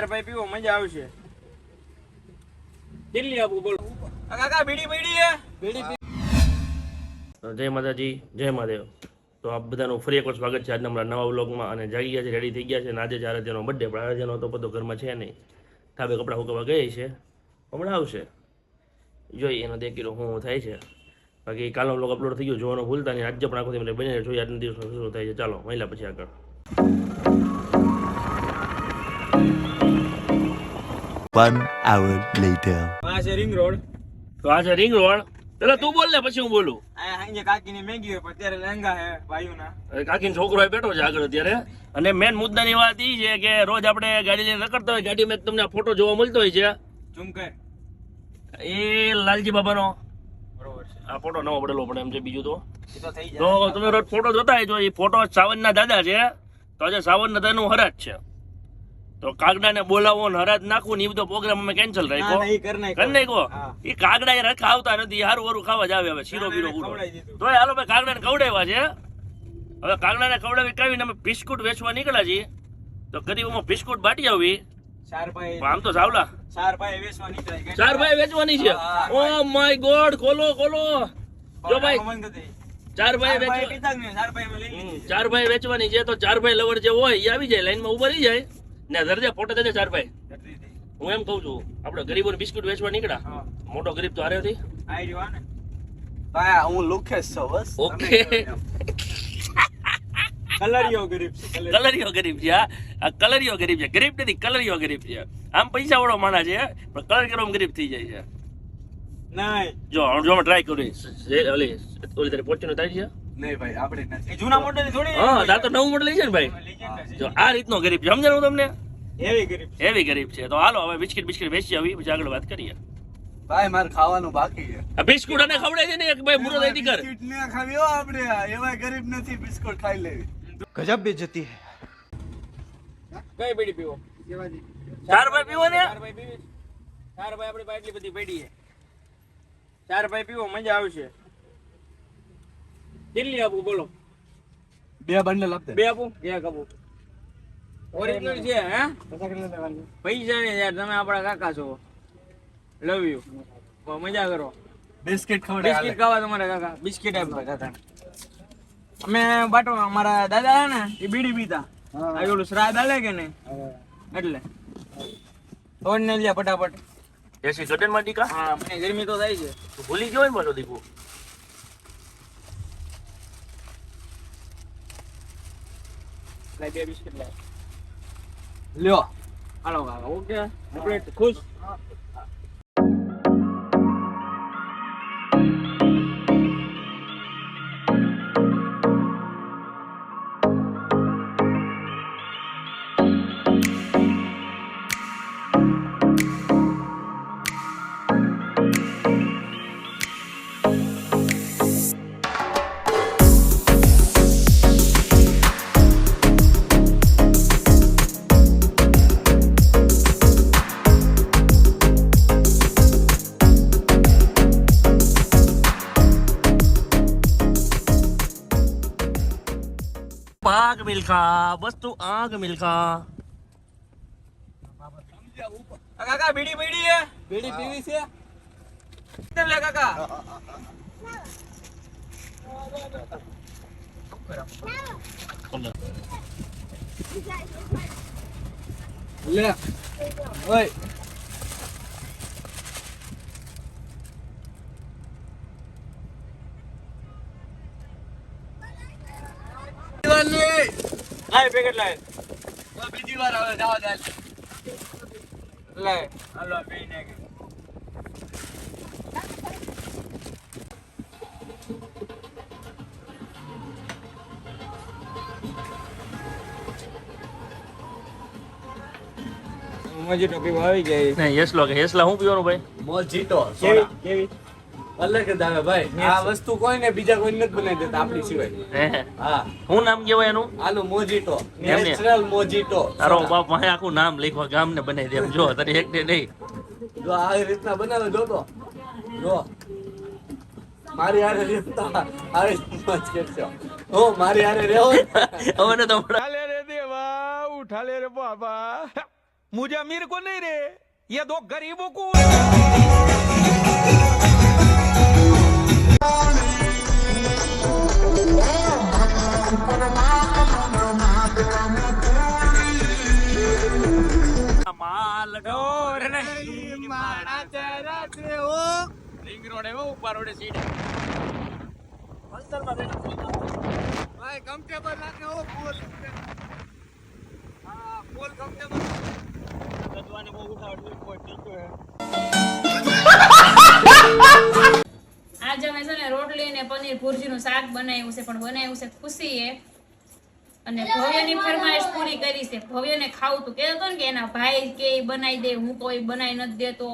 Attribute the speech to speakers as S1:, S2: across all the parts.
S1: ચાર ભાઈ પીવો મજા આવશે. દિલ્હી આપું બોલો. કાકા બીડી બીડી હે? બીડી
S2: જય માતાજી જય મહાદેવ. તો આપ બધાનું ફરી એકવાર સ્વાગત છે આજના અમારા નવા વ્લોગમાં. અને જાગી ગયા છે રેડી થઈ ગયા છે. અને આજે જ આરાધ્યનો બર્થડે પણ આરાધ્યનો તો બધો ઘરમાં છે નહીં. ધાબે કપડાં સુકવવા ગઈ છે. હમણાં આવશે. જોઈએ એનો દેખીલો શું થાય છે. બાકી કાલનો વ્લોગ અપલોડ થઈ ગયો જોવાનું ભૂલતા નહીં. આજે પણ આખો મને બને જોઈએ આજના દિવસો શું થાય છે. ચાલો મહિલા પછી આગળ.
S3: One hour later.
S1: આ છે રિંગ રોડ
S2: તો આ છે રિંગ રોડ પેલા તું બોલ ને પછી હું બોલું.
S1: આ હાંજે કાકીની મેગી હોય અત્યારે લેંગા હે ભાઈઓના
S2: હવે કાકીનો છોકરો બેઠો છે આગળ અત્યારે. અને મેન મુદ્દાની વાત એ છે કે રોજ આપણે ગાડી લઈને રખડતા હોય ગાડીમાં તમને ફોટો જોવા મળતો હોય છે.
S1: ઝુમકે
S2: એ લાલજી બાબાનો
S1: બરોબર
S2: આ ફોટો નવો પડેલો પડે એમ છે બીજું તો.
S1: તો થઈ
S2: તો તમે રોજ ફોટો જોતા હોય તો એ ફોટો સાવનના દાદા છે. તો આજે સાવનના દાદાનું હરાજ છે. તો કાગડાને બોલાવો ને હરાજ નાખવું ને એ બધો પ્રોગ્રામ અમે કેન્સલ
S1: ના,
S2: રાખ્યો
S1: ના, કરી નાખ્યો.
S2: એ કાગડા એ રખા આવતા નથી. હારું હારું ખાવા જ આવે હવે શીરો બીરો
S1: ના,
S2: પૂરો તો હાલો ભાઈ કાગડાને કવડાવ્યા છે. હવે કાગડાને કવડાવી કાવીને અમે બિસ્કુટ વેચવા નીકળ્યા છીએ. તો ગરીબોમાં બિસ્કુટ બાટી આવી
S1: ચાર ભાઈ
S2: પણ આમ તો સાવલા.
S1: ચાર ભાઈ
S2: વેચવાની છે? ઓ માય ગોડ ખોલો ખોલો. જો ભાઈ ચાર ભાઈ.
S1: ચાર ભાઈ
S2: વેચવાની છે તો ચાર ભાઈ લવર જે હોય એ આવી જાય લાઈનમાં ઊભા રહી જાય. ને દરજા ફોટો દેજે ચાર ભાઈ. હું એમ કહું છું આપણે ગરીબોને બિસ્કુટ વેચવા નીકળ્યા. મોટો ગરીબ તો હારે હતી.
S4: ભાઈ હું લુખેશ છું બસ.
S2: ઓકે.
S1: કલરિયો ગરીબ છે, કલરિયો.
S2: ગરીબ છે આ કલરિયો ગરીબ છે. ગરીબ નથી કલરિયો ગરીબ છે. આમ પૈસા વાળો માણસ છે પણ કલર કરવામાં ગરીબ થઈ જાય છે.
S1: નહીં.
S2: જો જો ટ્રાય કરું ઓલી ઓલી તારી પોચીનો થાય છે? બિસ્કિટ બિસ્કિટ વેચી આવી કરીએ.
S4: ભાઈ માર ખાવાનું બાકી છે.
S2: બિસ્કુટ અને ખવડાવી દે ને એક ભાઈ
S4: એવા ગરીબ નથી બિસ્કુટ ખાઈ લેવી.
S3: ગજબ
S1: બેજતી હે. પીવો?
S2: ચાર ભાઈ પીવો ને?
S1: ચાર ભાઈ આપણી પાસે એટલી બધી બેડી છે. ચાર ભાઈ પીવો મજા આવશે. દિલ્હી આપું બોલો.
S4: બે બંડલ આપતે
S1: બે આપું એક આપું. ઓરિજિનલ છે હે? પૈસા ને યાર તમે આપણા કાકા છો. લવ યુ મજા કરો.
S4: બિસ્કિટ ખવડાવે
S1: બિસ્કિટ ખાવા તમારા કાકા. બિસ્કિટ આપવા કાકા અમે બાટો અમારા દાદા હે ને એ બીડી પીતા. આ ઓલું શ્રાદ્ધ આલે કે ને એટલે. તોડ ને લ્યા ફટાફટ.
S2: એસી ગટનમાં ટીકા
S1: હા મને ગરમી તો થાય છે.
S2: ભૂલી ગયો ને પાછો દીપુ
S1: લાય બે બિસ્કિટ લાય
S4: લ્યો
S1: હાલો કાકા ઓકે આપણે ખુશ
S2: મિલખા બસ તું આગ મિલખા
S1: કાકા બીડી બીડી છે બીડી પીવી છે કેમ લે કાકા
S4: લે ઓય
S1: લાય પેકેટ લાય
S4: બીજી વાર આવે જાવ દે
S1: લાય હાલો પી કે મજી ટોપી આવી ગઈ.
S2: નહીં યસલો કે યસલા હું પીવાનું ભાઈ?
S4: મોજીટો
S1: કેવી? કેવી?
S4: અલગ જ આવે ભાઈ આ વસ્તુ કોઈને બીજા કોઈ નથી બનાવી દેતા આપણી સિવાય
S2: હે હે.
S4: હા
S2: શું નામ કહેવાય એનું
S4: આનું મોજીટો
S2: એમને?
S4: નેચરલ મોજીટો
S2: તારો બાપ માહે આખું નામ લખવા ગામ ને બનાવી દે એમ જો તારી એક ને નહીં
S4: જો આ રીતના બનાવે જો તો જો મારી હારે રહેતા આવી મત કરશો હો મારી હારે રહેવો
S2: હવે ને તો હમણાં
S3: उठा ले रे देवा उठा ले रे बाबा
S5: मुझे अमीर को नहीं रे ये दो गरीबों को
S1: માલ ઢોર નહીં. માણા ચહેરા જેવો રિંગ રોડ એવો ઉપર રોડે સીટ ભાઈ કમ્ફર્ટેબલ રાખે હો ફૂલ હા ફૂલ કમ્ફર્ટેબલ ગદવાની બહુ ઉઠાવટ કોઈ ઠીક છે.
S6: અમે છે ને રોટલી ને પનીર ભુરજીનું શાક બનાવ્યું છે પણ બનાવ્યું છે ખુશીએ. અને ભવ્યની ફરમાઈશ પૂરી કરી છે. ભવ્યને ખાવું તું. કહેતો ને કે એના ભાઈ કે બનાવી દે હું કોઈ બનાવી નથી દેતો.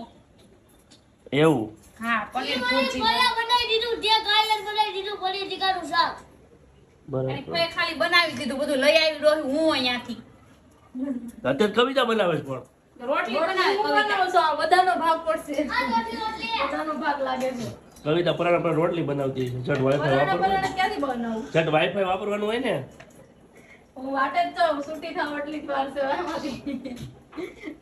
S2: એવું?
S6: હા પનીર ભુરજી
S7: બનાવી દીધું જે કાલે બનાવી દીધું પનીર ટીકાનું શાક.
S2: બરાબર.
S6: ખાલી બનાવી દીધું બધું લઈ આવી રહ્યો હું અહીંયાથી.
S2: અત્યારે કવિતા બનાવે છે પણ.
S6: રોટલી બનાવે કવિતા.
S7: બધાનો ભાગ પડશે. બધાનો ભાગ લાગે છે.
S2: કવિતા પરાણા પર રોટલી બનાવતી ઝટ વાઈફાઈ વાપરવાનું ઝટ વાઈફાઈ વાપરવાનું હોય ને?
S7: હું વાટે જ તો છૂટી થાવ એટલી જ વાર છે એમાંથી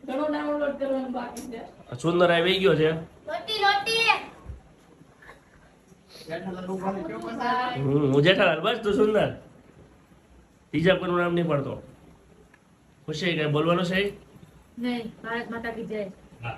S7: ડાઉનલોડ કરવાનું બાકી છે.
S2: સુંદર આવી ગયો છે.
S7: રોટી રોટી.
S2: હું જેઠાલાલ બસ તું સુંદર. બીજા કોઈનું નામ નહીં પડતો. ખુશી કઈ બોલવાનું છે?
S6: નહીં ભારત માતા કી જય.
S2: હા.